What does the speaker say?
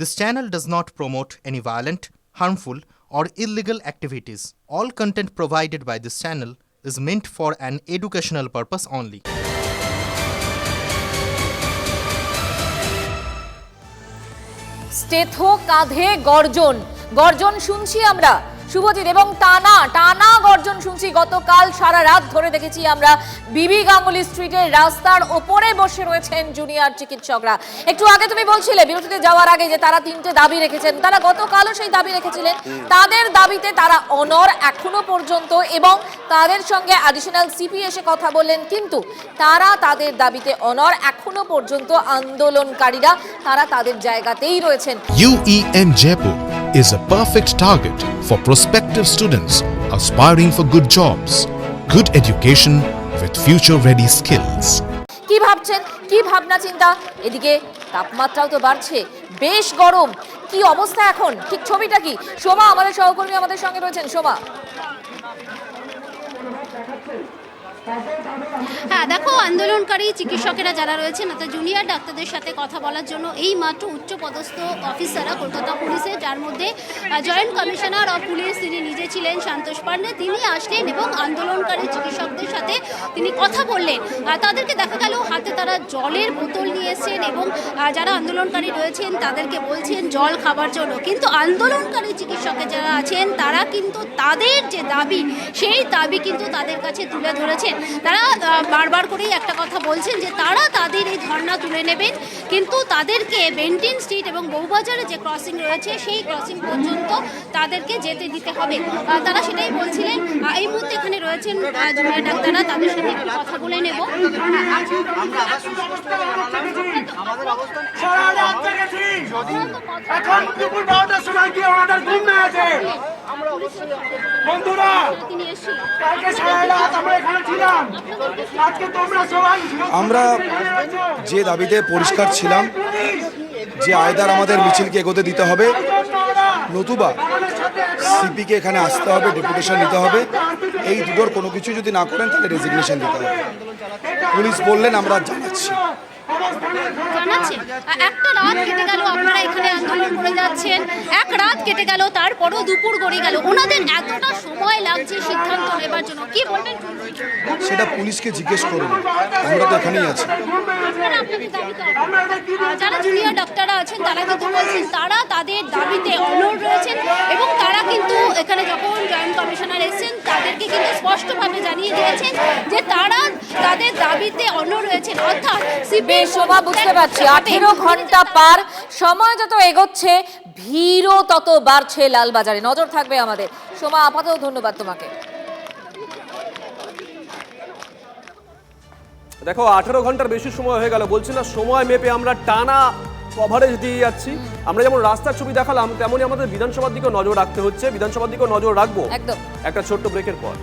This channel does not promote any violent, harmful, or illegal activities. All content provided by this channel is meant for an educational purpose only. Stetho কাঁধে গর্জন গর্জন শুনছি আমরা শুভজিৎ এবং টানা টানা গর্জন শুনছি গতকাল সারা রাত ধরে দেখেছি আমরা বিবি গাঙ্গুলি স্ট্রিটের রাস্তার ওপরে বসে রয়েছেন জুনিয়র চিকিৎসকরা। একটু আগে তুমি বলছিলে বিরতিতে যাওয়ার আগে যে তারা তিনটে দাবি রেখেছেন। তারা গতকালও সেই দাবি রেখেছিলেন। তাদের দাবিতে তারা অনর এখনও পর্যন্ত এবং তাদের সঙ্গে অ্যাডিশনাল সিপি এসে কথা বললেন। কিন্তু তারা তাদের দাবিতে অনর এখনও পর্যন্ত আন্দোলনকারীরা, তারা তাদের জায়গাতেই রয়েছেন। UEN Jaipur is a perfect target for prospective students aspiring for good jobs, good education with future ready skills. কি ভাবছেন কি ভাবনা চিন্তা এদিকে তাপমাত্রাও তো বাড়ছে বেশ গরম কি অবস্থা এখন ঠিক ছবিটা কি সোমা আমাদের সহকর্মী আমাদের সঙ্গে রয়েছেন সোমা হ্যাঁ দেখো, আন্দোলনকারী চিকিৎসকেরা যারা রয়েছেন, অর্থাৎ জুনিয়র ডাক্তারদের সাথে কথা বলার জন্য এই মাত্র উচ্চপদস্থ অফিসাররা কলকাতা পুলিশের যার মধ্যে জয়েন্ট কমিশনার অফ পুলিশ তিনি নিজে ছিলেন, সন্তোষ পান্ডে। তিনি আসলেন এবং আন্দোলনকারী চিকিৎসকদের সাথে তিনি কথা বললেন। তাদেরকে দেখা গেল, হাতে তারা জলের বোতল নিয়ে এসেছেন এবং যারা আন্দোলনকারী রয়েছেন, তাদেরকে বলছেন জল খাবার জন্য। কিন্তু আন্দোলনকারী চিকিৎসকের যারা আছেন, তারা কিন্তু তাদের যে দাবি, সেই দাবি কিন্তু তাদের কাছে তুলে ধরেছেন। তারা বারবার করেই একটা কথা বলছেন যে তারা তাদের এই ধর্ণা তুলে নেবেন। কিন্তু তাদেরকে বেন্টিন স্ট্রিট এবং বউবাজারে যে ক্রসিং রয়েছে, সেই ক্রসিং পর্যন্ত তাদেরকে যেতে দিতে হবে। তারা সেটাই বলছিলেন। এই মুহূর্তে এখানে রয়েছেন জুনিয়র ডাক্তাররা। তাদের সাথে একটু কথা বলে নেব। এখন দুপুর বারোটার সময় গিয়ে ওনাদের ঘুম আছে আমরা আমরা যে দাবিতে পরিষ্কার ছিলাম যে আয়দার আমাদের মিছিলকে এগোতে দিতে হবে, নতুবা সিপিকে এখানে আসতে হবে, ডেপুটেশন নিতে হবে। এই দুটোর কোনো কিছু যদি না করেন, তাহলে রেজিগনেশন দিতে হবে। পুলিশ বললেন, আমরা জানাচ্ছি। একটা রাত কেটে গেল আপনারা এখানে আন্দোলন করে যাচ্ছেন। এক রাত কেটে গেল তারপরও দুপুর গড়িয়ে গেল। ওনাদের এতটা সময় লাগছে সিদ্ধান্ত নেবার জন্য। কি বলবেন? সেটা পুলিশকে জিজ্ঞেস করুন। আমরা তো এখানেই আছি। যারা জুনিয়র ডাক্তাররা আছেন তারা কিন্তু বলছেন তারা তাদের দাবিতে অনড় রয়েছেন এবং তারা কিন্তু এখানে যখন জয়েন্ট কমিশনার এসেছেন তাদেরকে কিন্তু স্পষ্টভাবে জানিয়ে দিয়েছেন যে তারা দাবিতে অনড় রয়েছেন অর্থাৎ সিপি বেশ শোভা বুঝতে পারছি। আঠেরো ঘণ্টা পার সময় যত এগোচ্ছে ভিড়ও তত বাড়ছে লালবাজারে। নজর থাকবে আমাদের। সোমা আপাতত ধন্যবাদ তোমাকে। দেখো আঠেরো ঘণ্টার বেশি সময় হয়ে গেল। বলছি না সময় মেপে আমরা টানা কভারেজ দিয়ে যাচ্ছি। আমরা যেমন রাস্তার ছবি দেখালাম তেমনই আমাদের বিধানসভার দিকেও নজর রাখতে হচ্ছে। বিধানসভার দিকেও নজর রাখব। একদম। একটা ছোট্ট ব্রেকের পর।